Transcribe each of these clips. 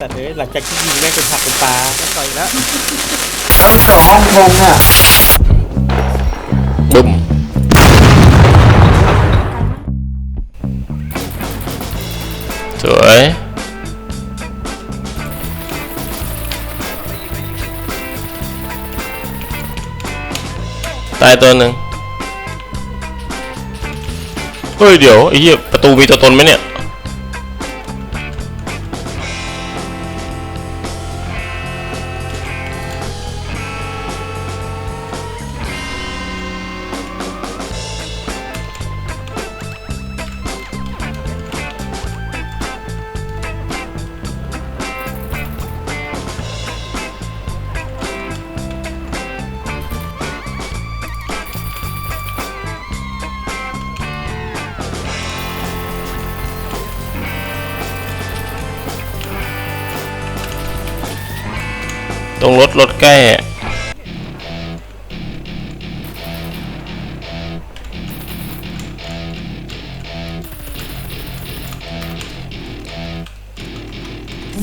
แต่เอ้ยหลังจากที่ยิงแม่งเป็นผักเป็นปลาไม่ต่อยแล้วฮ่องกงอะบึ้มสวยตายตัวหนึ่งเฮ้ยเดี๋ยวไอ้เหี้ยประตูมีตัวตนไหมเนี่ย ตรงรถรถใกล้อะ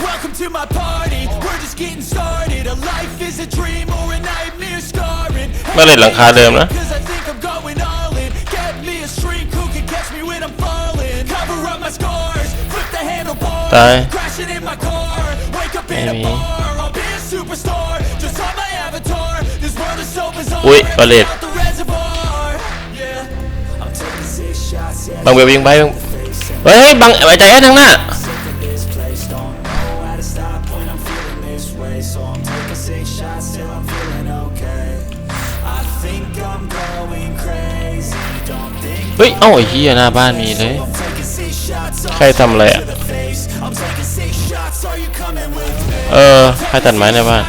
Welcome to my party. We're just getting started. A life is a dream or a nightmare scarring. ไม่เล่นหลังคาเดิมนะ Cause I think อุ้ยบาเลตบังเบลยิงไปเฮ้ยบังไอ้ใจแอนทางหน้าเฮ้ย เอ้าไอ้เหี้ยหน้าบ้านมีเลย ใครทำอะไรอะ เออ ใครตัดไม้ในบ้าน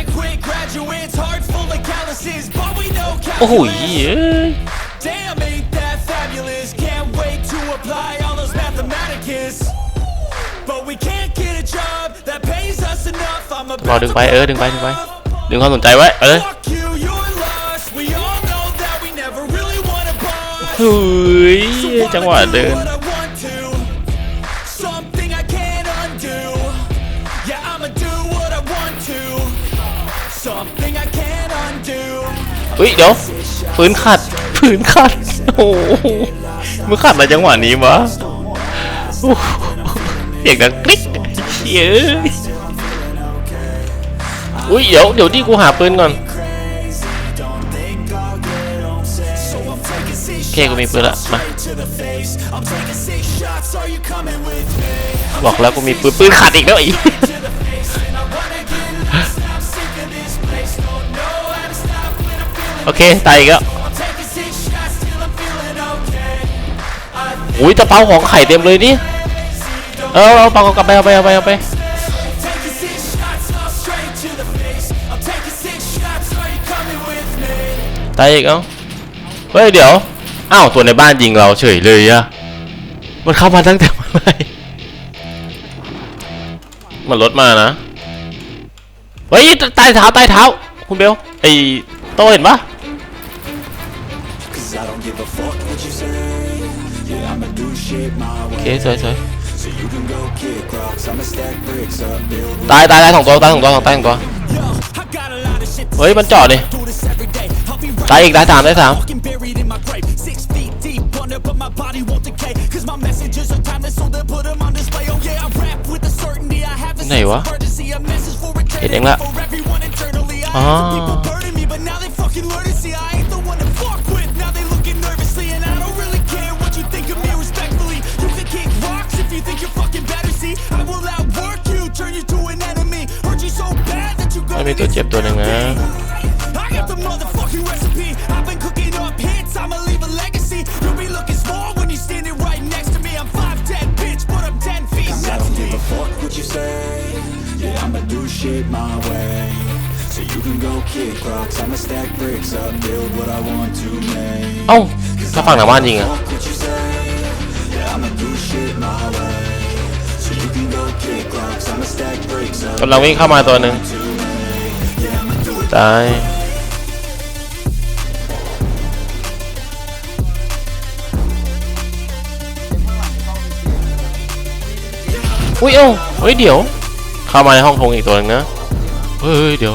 all adequate graduates, heart full of calluses, but we know โอ้โห calculus. เหี้ยเอ้ย Damn, ain't that fabulous? Can't wait to apply all those mathematicus. But we can't get a job that pays us enough. I'm รอ about ดึง to ไปเออดึงไปดึงไปดึงค ฮ้ยเดี๋ยวปืนขัดปืนขัดโอ้โหมึงขัดอะไรจังหวะนี้วะอ้โหเสียงดังกริ๊กเยอ้ยอุ้ยเดี๋ยวเดี๋ยวที่กูหาปืนก่อนโอเคกูมีปืนละมาบอกแล้วกูมีปืนปืนขัดอีกแล้วไอ้ โอเคตายอีกแล้วอุ้ยตะเปาของไข่เต็มเลยนี่เออเอาเปาเอากลับไปเอาไปเอาไปเอาไปตายอีกเอ้าเฮ้ยเดี๋ยวอ้าวตัวในบ้านยิงเราเฉยเลยอะมันเข้ามาตั้งแต่เมื่อไหร่มันรถมานะเฮ้ยใต้เท้าใต้เท้าคุณเบลไอ้โตเห็นปะ I'ma do shit my โอ way. เคสวยสวย So you can go kick rocks. I'ma stack bricks up, build ตายตาีตัวเจ็บตัวหนึ่งนะเอ้าถ้าฝั่งหน้าบ้านจริงอะกำลังวิ่งเข้ามาตัวหนึ่ง ตายอุ้ยเอ้าเฮ้ยเดี๋ยว เข้ามาในห้องโถงอีกตัวหนึงนะ เฮ้ยเดี๋ยว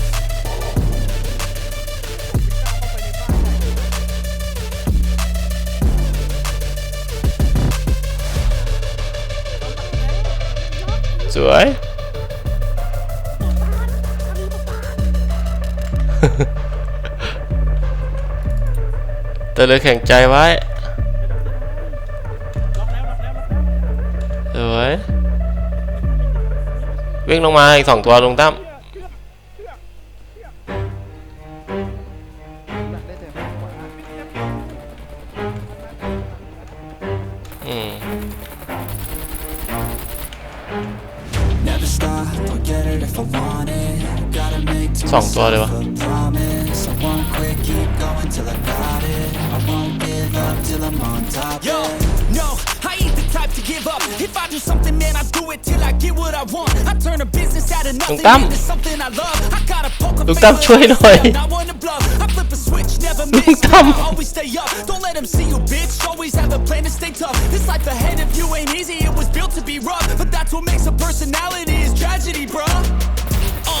สวย แต่เลยแข่งใจไว้ สวย วิ่งลงมาอีกสองตัวลงตั้ม to give up. If I do something, man, I do it till I get what I want. I turn a business out of nothing into something I love. I got a poker Lục Tâm chơi rồi. Lục Tâm. Always stay up. Don't let them see you, bitch. Always have a plan to stay tough. This life ahead of you ain't easy. It was built to be rough, but that's what makes a personality is tragedy, bruh. Uh,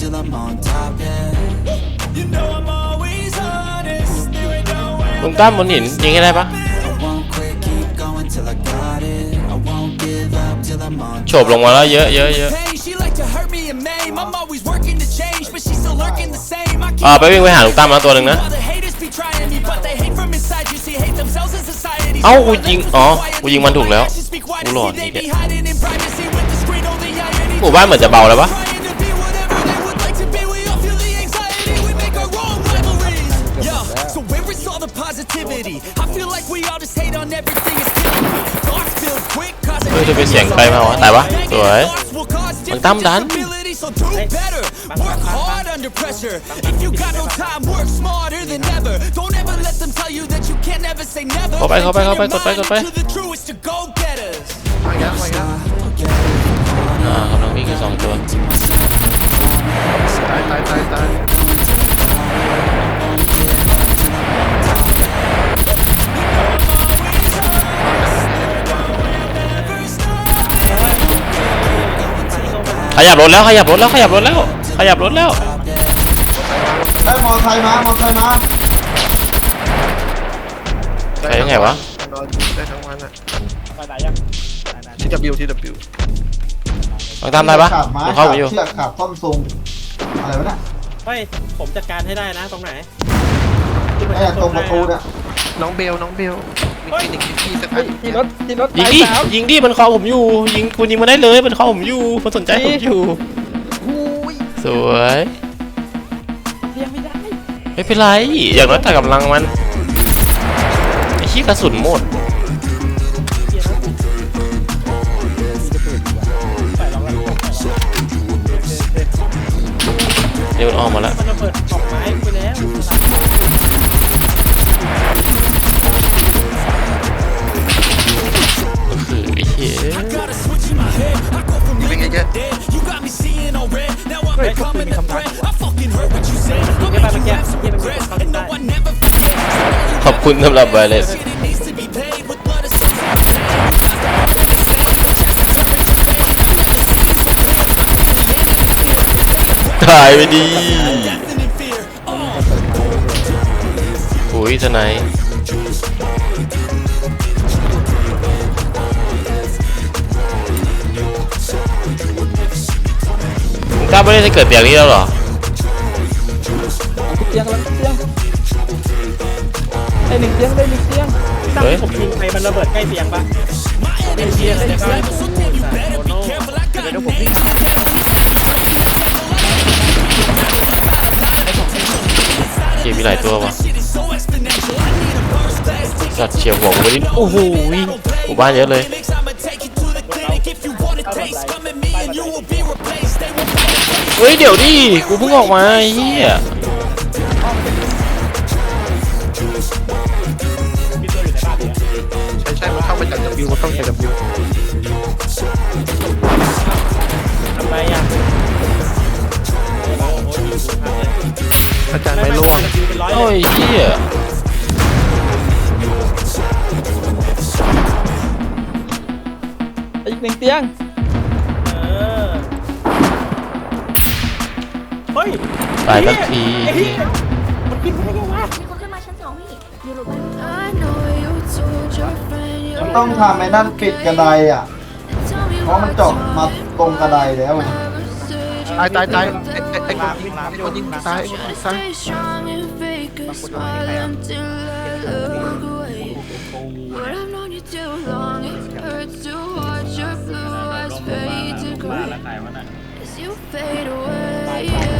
till I'm on top, yeah. You know I'm always honest. There ain't no way ลุงตั้มบนหินยิงให้ได้ปะ I won't quit, keep going till I got it. I won't give up till I'm on โฉบลงมาแล้วเยอะเยอะเยอะ Pain, she like to hurt me and maim. I'm always working to change, but she's still lurking the same. I keep อ่าไปวิ่งไปหาลุงตั้มแล้วตัวหนึ่งนะ All the haters be trying me, but they hate from inside. You see, hate themselves in society. เอ้ากูยิงอ๋อกูยิงมันถูกแล้วกูกูหลอน they นี่ be hiding in privacy with the screen only irony. หมู่บ้านเหมือนจะเบาแล้วปะ quick, causing เฮ้ยจะเป็นเสียงใครมาวะตายวะสวยมึงตั้มดัน So do better. Work hard under pressure. If you got no time, work smarter than ever. Don't ever let them tell you that you can't never say never. เข้าไปเข้าไปเข้าไปกดไปกดไป To the truest to go getters. อ่ากำลังวิ่งกันสองตัวตายตายตายตาย ขยับรถแล้วขยับรถแล้วขยับรถแล้ว ขยับรถแล้วได้มอไซค์มามอไซค์มาใช้ยังไงวะนอนได้ทั้งวันอะไปไหนยังไหนที W ที W ลองตามได้ปะขาดไม้มันขาเข้าดไปอยู่เชือกขาดต้นซุงอะไรวะเนี่ยเฮ้ยผมจัดการให้ได้นะตรงไหนไอ้ตรงประตูเนี่ยน้องเบลน้องเบล มีคลินิกที่สักอันที่รถที่รถยิงตายดิสามยิงดิมันคอผมอยู่ ยิงคุณยิงมันได้เลยมันคอผมอยู่มันสนใจผมอยู่สวยเลี้ยงไม่ได้ไม่เป็นไรอย่างน้อยแต่กำลังมันไอ้ขี้กระสุนหมดเดี๋ยวมันออกมาแล้วมันระเบิดออกไม้ all red. Now I'm เฮ้ยพวกคุณมีคำถาม I fucking heard what you said. I'm ไม่ไปเมื่อกี้ making ที่มันมี progress. เขา And ได้ no, I never forget. ขอบคุณสำหรับไวเลส Shit, it needs to be paid with blood or something. ถ่ายไปดี อุ้ยจะไหนมึงกล้าไจะเกิดเตียงนี้แล้วเหรอเตียงแล้วเตียงได้หนึ่งเตียงได้หนึ่งเตียงตั้งที่ผมยิงไปมันระเบิดใกล้เตียงปะไม่เตียงเลยก็โอ้โหเดี๋ยวผมวิ่งเกมมีหลายตัววะสัตว์เฉียวหัวกูไปดิโอ้โหหมู่บ้านเยอะเลย เฮ้ย เดี๋ยวดิ กูเพิ่งออกมาไอ้เฮียใช่ใช่มันเข้ามาจาก W มันเข้ามาจาก W ทำไมอะโอ้โหยิงสุดมากเลยอาจารย์ไม่ร่วงยิงเป็นร้อยเลโอ้ยยเฮียอีกหนึ่งเตียง ฮ้ยตายสักทีไอ้เหี้ยมันขึ้นมาได้ไงวะมีคนขึ้นมาชั้นสองพี่อยู่หลบ I know you told your friend you มันต้องทำไอ้นั่นปิดกระไดอะ tell me เพราะมันเจาะมาตรงกระไดแล้วไง never said ตายตายตายไอ้ไอ้ไอ้คนยิงไอ้คนยิงตายไอ้คนยิงตาย stay strong and fake a smile until I look away. But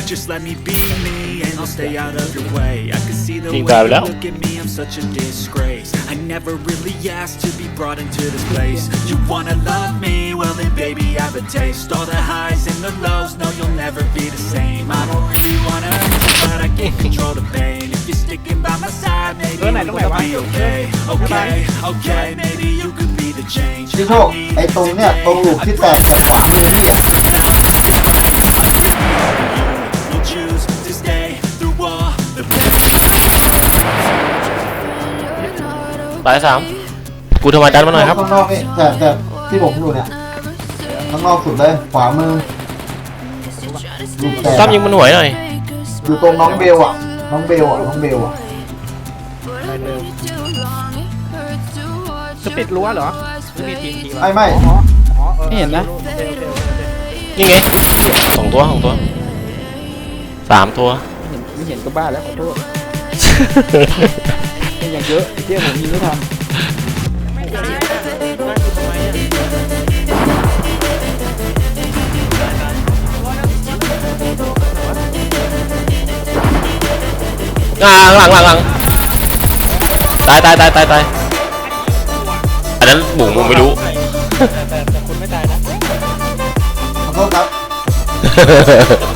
Just let me be me and I'll stay out of your way I can see the way Think you I've now? look at me, I'm such a disgrace I never really asked to be brought into this place You wanna love me? Well then baby I have a taste All the highs and the lows, no you'll never be the same I don't really wanna hurt you, but I can't control the pain If you're sticking by my side, maybe Ơ, này, we'll lúc này be bạn- okay Okay, okay, maybe you could be the change พี่โชค ไอ้ตรงเนี่ยตรงหลุมที่แตกจากขวามือพี่ ตายสามกูทำไมดันมาหน่อยครับข้างนอกนี่แต่แต่ที่ผมอยู่เนี่ยข้างนอกสุดเลยขวามือหลุมแตกซ้ำยิงมันหวยหน่อยอยู่ตรงน้องเบลอะ น้องเบลอะน้องเบลอะจะปิดรั้วเหรอมีทีทีไม่ไม่ไม่เห็นนะนี่ไงสองตัวสองตัวสามตัวไม่เห็นไม่เห็นก็บ้าแล้วขอโทษ เป็นอย่างเยอะไอ้เที่ยผมยิงไม่ทันอ่าหลังหลังหลังตายตายตายตายตายอันนั้นบุ๋มผมไม่รู้ แต่แต่แต่คุณไม่ตายนะ ขอโทษครั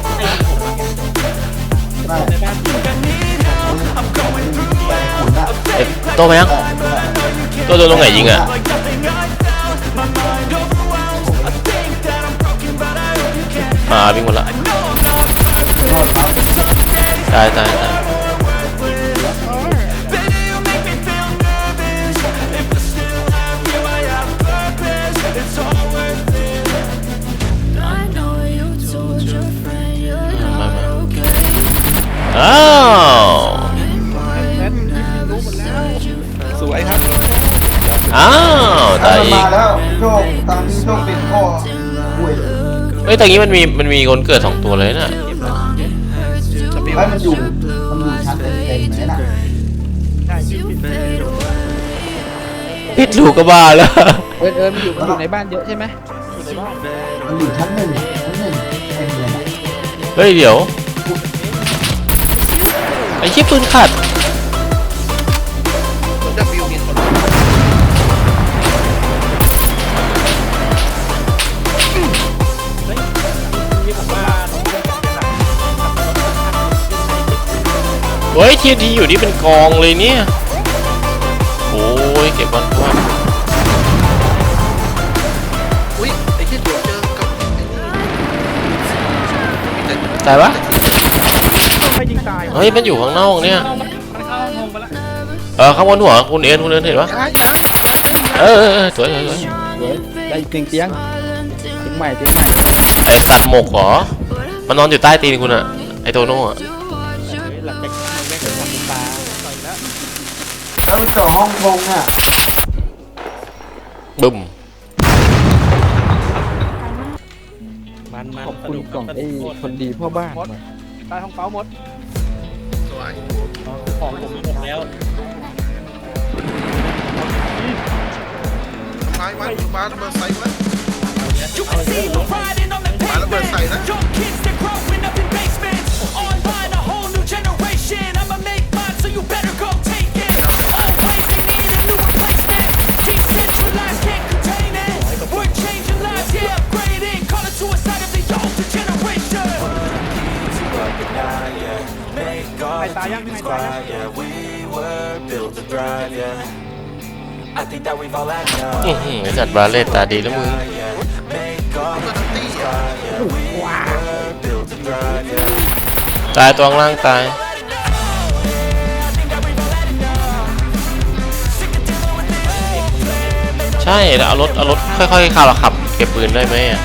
บ โตไปยังแต่โตโดนตรงไหนยิงอะอ่าวิ่งหมดละขอโทษครับายตายตาย Baby, you make าวตายมันอีมากแล้วโชคตามที่โชคปิดข้ออุ้ยเฮ้ยแต่งี้มันมีมันมีคนเกิดสองตัวเลยน่ะไอ้ยมันอยู่มันอยู่ชั้นเต็มเต็มๆเลยน่ะใช่ชื่อผิดปิดลูกก็บ้าแล้ว เอิญเอิญมันอยู่มันอยู่ในบ้านเยอะใช่ไหมมันอยู่ชั้นหนึ่งชั้นหนึ่งเต็มเลยน่ะเฮ้ยเดี๋ยว ไอ้ชิปปืนขัดดั เฮ้ยทีทีอยู่นี่เป็นกองเลยเนี่ย โอ้ยเก็บบอลก่อนอุ้ยไอ้ที่เดี๋ยวเจอกับไอ้นี่มีแต่ตายปะไม่ยิงตายเฮ้ยมันอยู่ข้างนอกเนี่ยมันเข้างงไปละเออข้างบนหัวคุณเอ็นคุณเอ็นเห็นปะย้ายย้ายเออเออเออสวยสวยสวยสวยได้อีกหนึ่งเตียงเตียงใหม่เตียงใหม่ไอ้สัตว์หมกเหรอมันนอนอยู่ใต้ตีนคุณอะไอ้โตโน่อะ แล้วมันเจาะห้องพงอะบึ้มมันมันขอบคุณกล่องไอ้คนดีพ่อบ้านว่ะใต้ห้องเป้าหมดสวยของผมหมดแล้วซ้ายไว้อยู่บ้านระเบิดใส่ไว้ You can see me riding on the Para la pavement. persona. Young kids, they're ตายยังใครตายัง Yeah, we were built to thrive, yeah. I think that we've all had enough. อื้อหือไอ้สัตว์บาเล่ตาดีแล้วมึง Make all เพื่อนตีอะ built to thrive, yeah. ตายตัวข้างล่างตาย ใช่แล้วเอารถเอารถค่อยๆขับขับ เก็บปืนได้ไหมอะ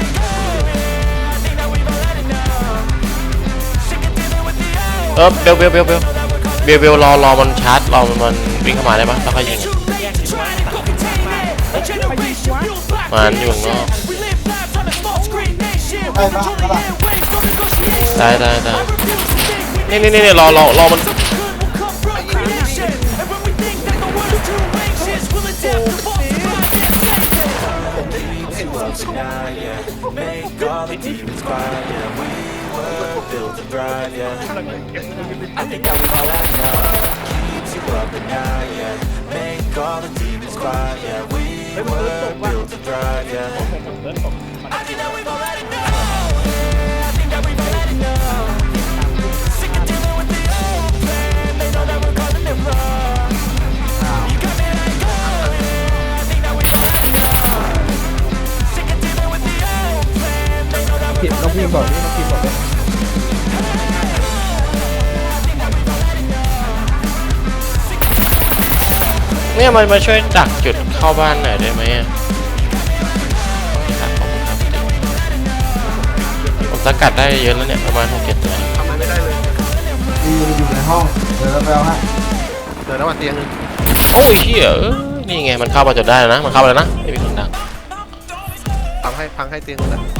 ออเบลเบลเบลเบลเบลเบลรอรอมันชาร์จรอมันมันวิ่งเข้ามาได้ปะแล้วค่อยยิงมันอยู่งอกตายตายตายนี่นี่นี่รอรอรอมัน all the demons quiet, yeah. We were built to thrive, yeah. I think that we've all had enough. Keeps you up at night, yeah. Make all the demons quiet, yeah. We were built to thrive, yeah. I think that we've all had enough. I think that we've all had enough. Sick of dealing with the old plan. They know that we're calling it wrong. You got me like, oh, yeah. I think เนี่ยมันมาช่วยดักจุดเข้าบ้านหน่อยได้ไหมอะครับขอบคุณครับผมสกัดได้เยอะแล้วเนี่ยประมาณหกเจ็ดตัวทำอะไรไม่ได้เลยดีมันอยู่ในห้องเดี๋ยวเราไปเอาให้เดี๋ยวระหว่างเตียงนึงโอ้ยเชี่ยเอ้ยนี่ไงมันเข้ามาจนได้แล้วนะมันเข้ามาแล้วนะไม่มีคนดักทำให้พังให้เตียงนึงข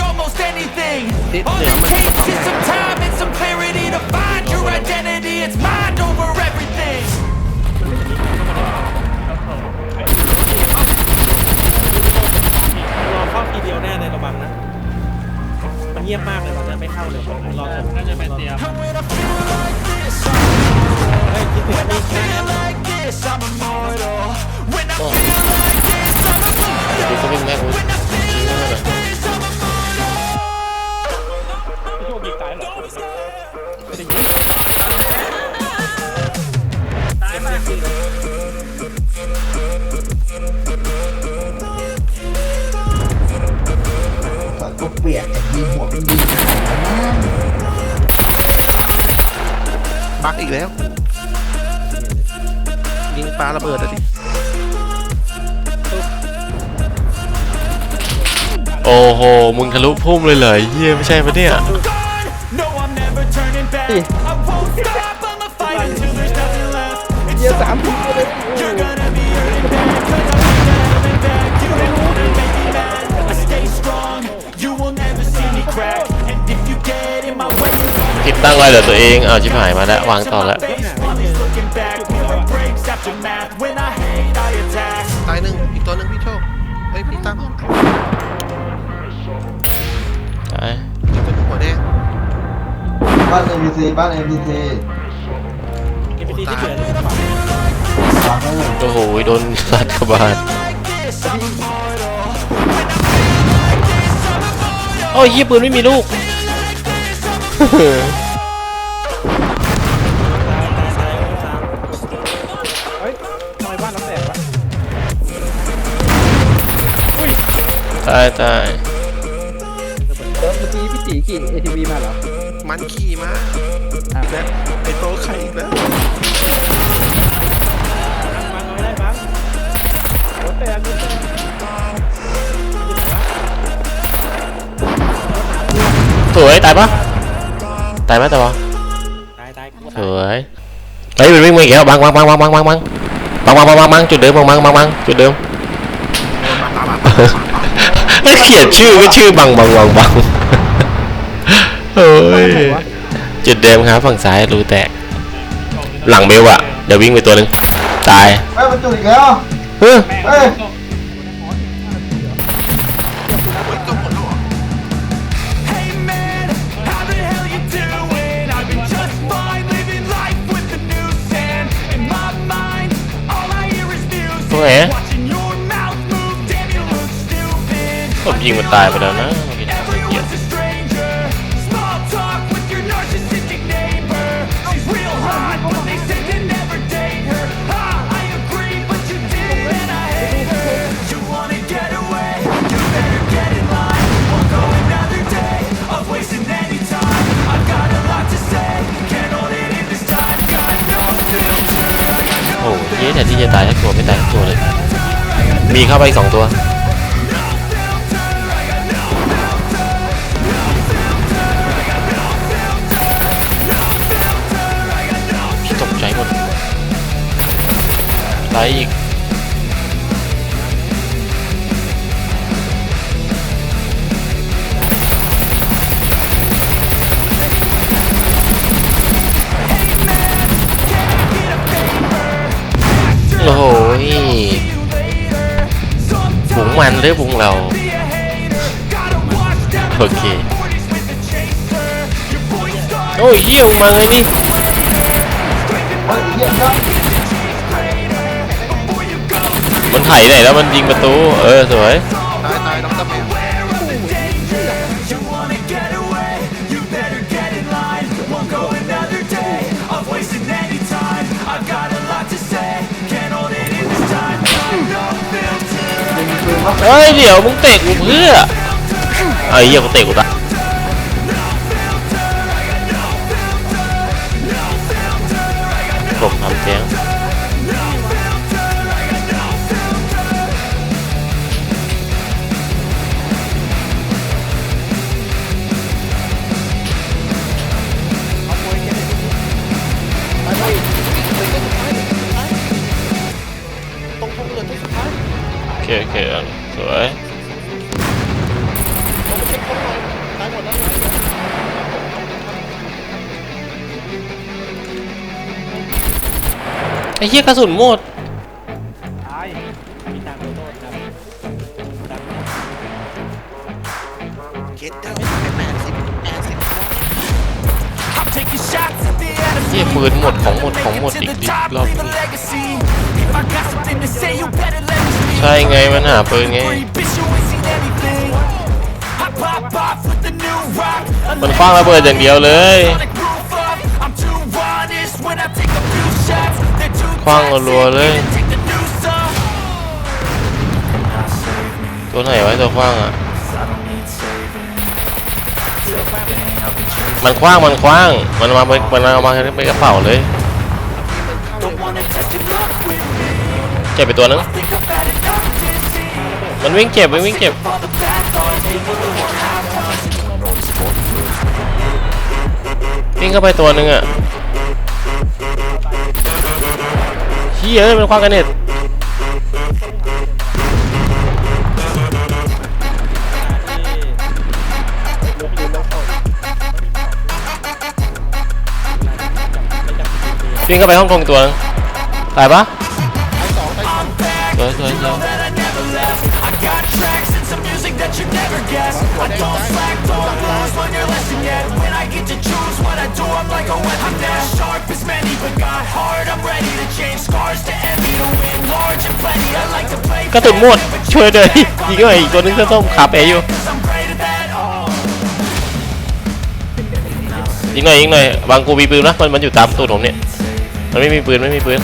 anything. All it takes is some time and some clarity to find your identity. โอ้โห มึงทะลุพุ่มเลยเหรอเฮียไม่ใช่ปะเนี่ย เฮียสามทีเลยติดตั้งไว้เหรอตัวเอง เอาชิบหายมาแล้ววางต่อแล้ว บ้าน NPC บ้าน NPC เอพีซีที่เหลือเนี่ยฝากไว้เลยโอ้โหโดนสัตว์กบาลโอ้ยเฮียปืนไม่มีลูกเฮ้ยทำไมบ้านเราแตกวะตายตายเออเมื่อกี้พี่ตีขี่ ATV มาเหรอมันขี่มาอะ และไอโตไข่อีกแล้วบังเอาไม่ได้บังรถแตกรถแตกสวยตายปะตายไหมแต่วะตายตายกูสวยเฮ้ยมันวิ่งมาอีกแล้วบังบังบังบังบังบังบังบังบังบังบังบังจุดเดิมบังบังบังบังจุดเดิมไม่เขียนชื่อก็ชื่อบังบังบังบังเฮ้ย จุดเดิมครับฝั่งซ้ายรูแตก หลังเบลอะเดี๋ยววิ่งไปตัวหนึ่งตายเฮ้ยมันจุดอีกแล้วเฮ้ยเฮ้ย Hey man, how the hell you doing? I've been just fine, living life with the new sand in my mind. All I hear is music. ตัวไหน Watching your mouth move, damn you look stupid. ผมยิงมันตายไปแล้วนะ ต่ตายทั้งตัวไม่ตายทั้งตัวเลย มีเข้าไปสองตัว ตกใจหมดตายอีก บุงมันหรือบุงเรา โอเค โอ้ยเหี้ยมึงมาไงนี่เฮ้ยเหี้ยครับมันไถไหนแล้วมันยิงประตู เออ สวย เฮ้ยเดี๋ยวมึงเตะกูเพื่อไอ้เหี้ยกูเตะกูตาย เหี้ยกระสุนหมดตายมีตังค์โทษครับตังค์เก็ตเก้าแปดสิบแปดสิบ I'm taking shots at the enemy. เหี้ยปืนหมดของหมดของหมดอีก To the ดิ top, รอบ leave a นี้ legacy. If I got something to say, you better let me speak. ใช่ไงมันหาปืนไง Free, bitch, you ain't seen anything. I pop off with the new rock. มันคว้างระเบิดอย่างเดียวเลย คว้างรัวเลย ตัวไหนไว้ตัวคว้างอะ มันคว้างมันคว้าง มันมาไปมันเอามาเป็นกระเป๋าเลยเจ็บไปตัวนึงมันวิ่งเจ็บมันวิ่งเจ็บวิ่งเข้าไปตัวนึงอะ เยฮ้ยป็นความกันเน็ตวิ่งเข้าไปห้องกงตัวนึงตายปะสวยสเยสว Sharp as many, but got heart. I'm ready to change scars to envy to win large and plenty. I like to play กระตุนหมดช่วยเลยยิงหน่อยอีกตัวนึงเสื้อส้มขาเป๋อยู่ cause I'm great at that. Oh. ยิงหน่อยยิงหน่อยบางกูมีปืนนะมันมันอยู่ตามตูดผมเนี่ยมันไม่มีปืนไม่มีปืน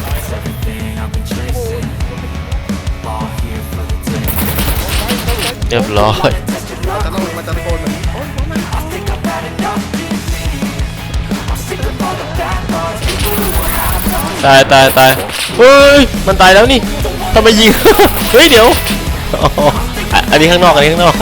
เรียบร้อย ตายตายตายเฮ้ยมันตายแล้วนี่ทำไมยิง เฮ้ยเดี๋ยวอ๋ออันนี้ข้างนอกอันนี้ข้างนอก